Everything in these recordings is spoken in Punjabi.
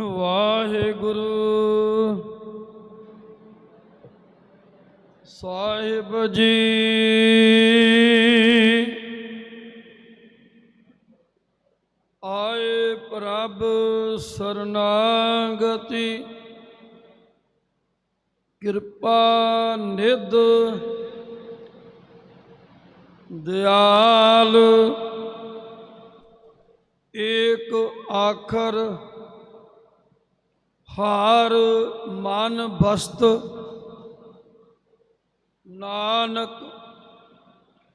ਵਾਹਿਗੁਰੂ। ਸਾਹਿਬ ਜੀ। ਆਏ ਪ੍ਰਭ ਸਰਨਾਗਤੀ। ਕਿਰਪਾ ਨਿਧ। ਦਿਆਲ। ਏਕ ਆਖਰ। ਹਾਰ ਮਨ ਬਸਤ ਨਾਨਕ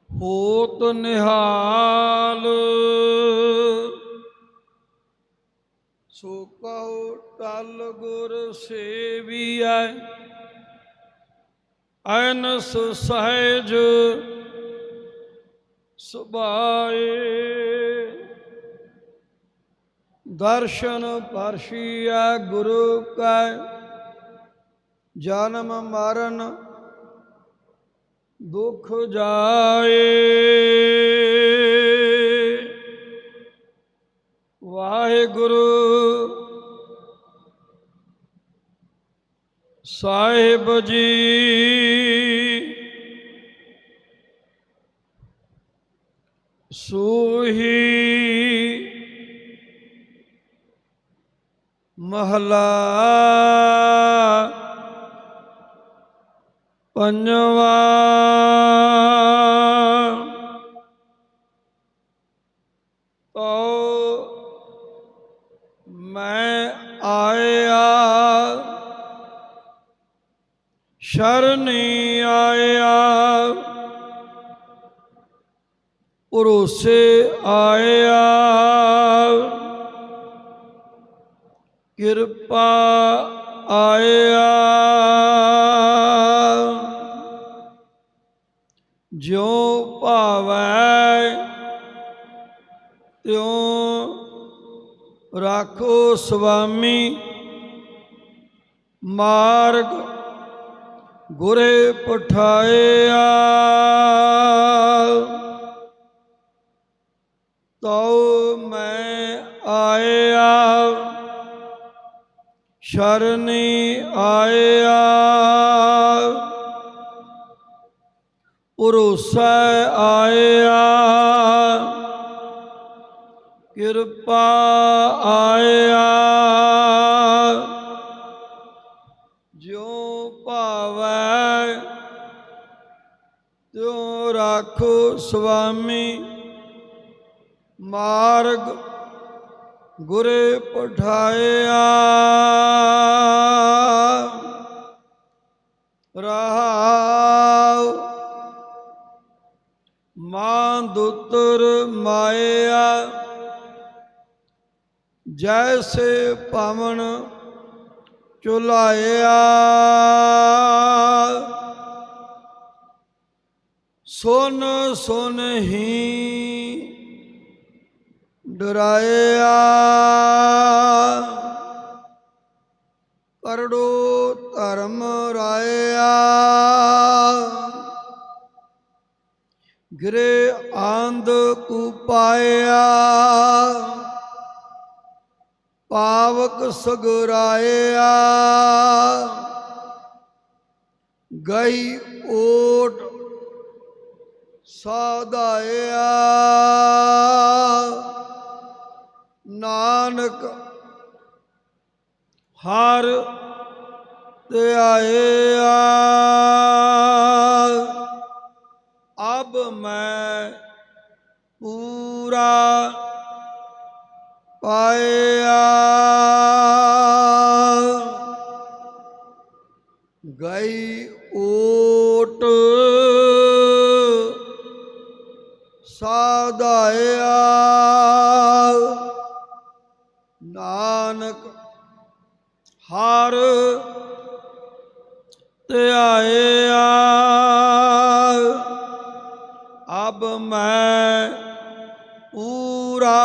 ਹੋਤ ਨਿਹਾਲ। ਸੋ ਕਹੋ ਟਲ ਗੁਰ ਸੇਵੀਐ ਅਨਸ ਸਹਿਜ ਸੁਭਾਏ। ਦਰਸ਼ਨ ਪਰਸ਼ੀਐ ਗੁਰੂ ਕੈ ਜਨਮ ਮਰਨ ਦੁਖ ਜਾਏ। ਵਾਹਿਗੁਰੂ ਸਾਹਿਬ ਜੀ ਮਹਲਾ ਪੰਜਵਾ। ਤੋ ਮੈਂ ਆਇਆ ਸ਼ਰਨੀ ਆਇਆ ਭਰੋਸੇ ਆਇਆ। ਕਿਰਪਾ ਆਇਆ। ਜੋ ਭਾਵੈ ਤਿਉ ਰਾਖੋ ਸੁਆਮੀ ਮਾਰਗ ਗੁਰੇ ਪਠਾਇਆ। ਸ਼ਰਨੀ ਆਇਆ ਭਰੋਸਾ ਆਇਆ ਕਿਰਪਾ ਆਇਆ ਜਿਉ ਭਾਵੈ ਤਿਉ ਰਾਖੋ ਸੁਆਮੀ ਮਾਰਗ ਗੁਰੇ ਪਠਾਇਆ। ਰਹਾਉ ਮਾਂ ਦੁੱਤਰ ਮਾਇਆ। ਜੈਸੇ ਪਵਨ ਚੁਲਾਇਆ। ਸੁਨ ਸੁਨ ਹੀ ਡਰਾਇਆ। ਕਰੜੋ ਧਰਮ ਰਾਇਆ। ਗਿਰੇ ਆਂਦ ਕੂ ਪਾਵਕ ਸਗਰਾਇਆ। ਗਈ ਓਟ ਸਾਧਾਇਆ ਨਾਨਕ ਹਰ ਤੇ ਆਇਆ ਅਬ ਮੈਂ ਪੂਰਾ ਪਾਇਆ ਗਈ ਓਟ ਸਾਧਾਇਆ ਨਾਨਕ ਹਰ ਤੇ ਆਇਆ ਅਬ ਮੈਂ ਪੂਰਾ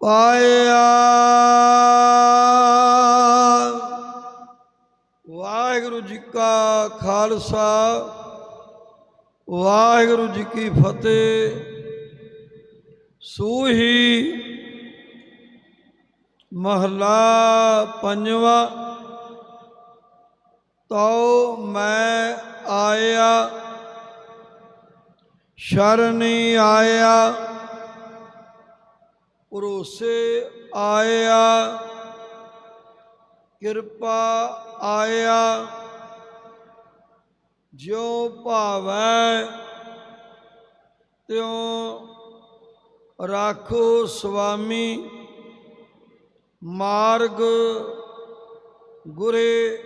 ਪਾਇਆ। ਵਾਹਿਗੁਰੂ ਜੀ ਕਾ ਖਾਲਸਾ, ਵਾਹਿਗੁਰੂ ਜੀ ਕੀ ਫਤਿਹ। ਸੂਹੀ ਮਹਲਾ ਪੰਜਵਾ ਤਉ ਮੈਂ ਆਇਆ ਸ਼ਰਨੀ ਆਇਆ। ਭਰੋਸੇ ਆਇਆ, ਕਿਰਪਾ ਆਇਆ। ਜਿਉ ਭਾਵੈ, ਤਿਉ ਰਾਖੋ ਸੁਆਮੀ। ਮਾਰਗ ਗੁਰੇ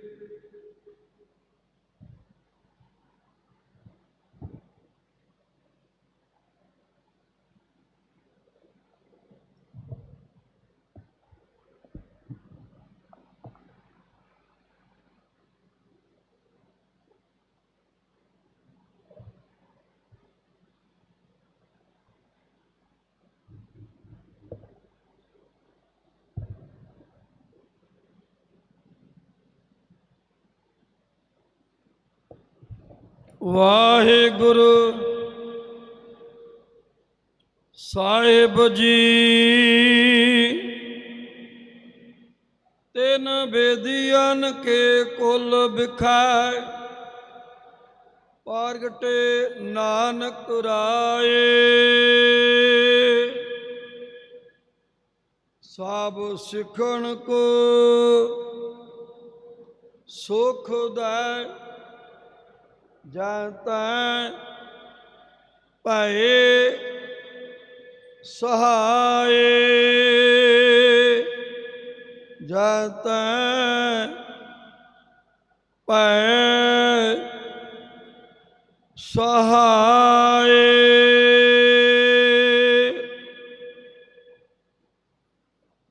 ਵਾਹਿਗੁਰੂ ਸਾਹਿਬ ਜੀ। ਤਿਨ ਬੇਦੀਆਂ ਕੇ ਕੁਲ ਵਿਖਾਇ ਪ੍ਰਗਟੇ ਨਾਨਕ ਰਾਏ। ਸਭ ਸਿੱਖਣ ਕੋ ਸੁਖ ਦਾ ਜਾਂ ਤੈ ਭਏ ਸਹਾਏ ਜਾਂ ਤੈ ਸਹਾਏ।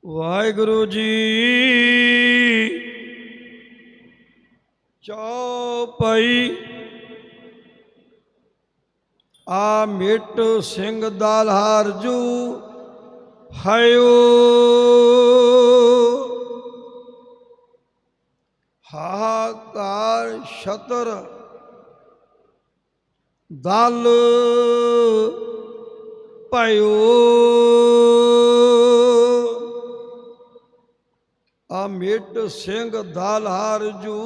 ਵਾਹਿਗੁਰੂ ਜੀ ਚੌਪਈ ਆ ਮਿਟ ਸਿੰਘ ਦਾਲ ਹਾਰਜੂ ਹਾਇਓ। ਹਾਹਾਕਾਰ ਛਤਰ ਦਲ ਭਇਓ। ਆ ਮਿਟ ਸਿੰਘ ਦਾਲ ਹਾਰਜੂ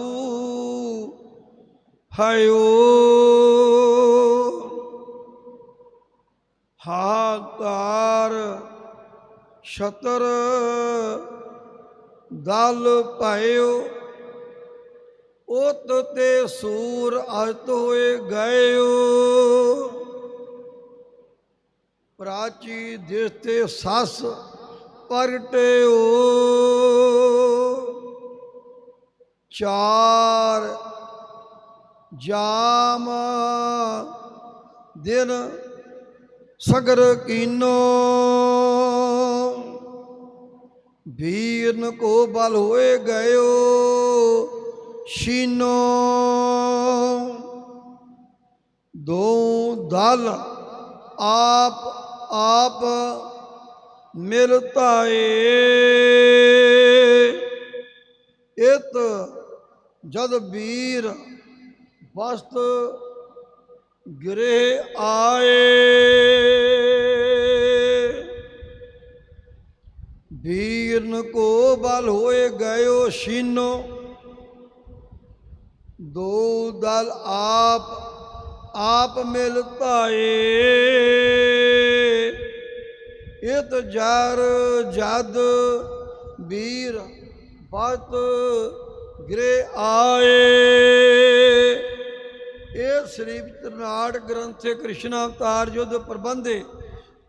ਹਾਇਓ। ਹਾਕਾਰ ਛਤਰ ਦਲ ਪਾਇਓ ਉਤ ਤੇ ਸੂਰ ਅਰਤ ਹੋਏ ਗਇਓ। ਪ੍ਰਾਚੀ ਦਿਸ ਤੇ ਸਸ ਪਰਟਿਓ। ਚਾਰ ਜਾਮ ਦਿਨ ਸਗਰ ਕੀਨੋ। ਵੀਰਨ ਕੋ ਬਲ ਹੋਏ ਗਇਓ ਸ਼ੀਨੋ। ਦੋ ਦਲ ਆਪ ਆਪ ਮਿਲਤਾਏ ਇਤ ਜਦ ਵੀਰ ਵਸਤ ਗਿਰੇ ਆਏ। ਵੀਰਨ ਕੋ ਬਲ ਹੋਏ ਗਇਓ ਸ਼ੀਨੋ ਦੋ ਦਲ ਆਪ ਆਪ ਮਿਲ ਧਾਏ ਇਤ ਜਰ ਜਦ ਵੀਰ ਬਤ ਗ੍ਰੇ ਆਏ। ਇਹ ਸ੍ਰੀ ਤਰਨਾਟ ਗ੍ਰੰਥੇ ਕ੍ਰਿਸ਼ਨ ਅਵਤਾਰ ਯੁੱਧ ਪ੍ਰਬੰਧੇ,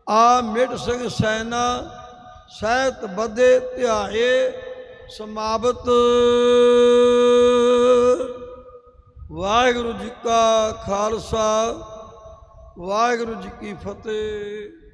ਆ ਮਿਟ ਸਿੰਘ ਸੈਨਾ ਸਹਿਤ ਬੱਧੇ ਧਿਆਏ ਸਮਾਪਤ। ਵਾਹਿਗੁਰੂ ਜੀ ਕਾ ਖਾਲਸਾ ਵਾਹਿਗੁਰੂ ਜੀ ਕੀ ਫਤਿਹ।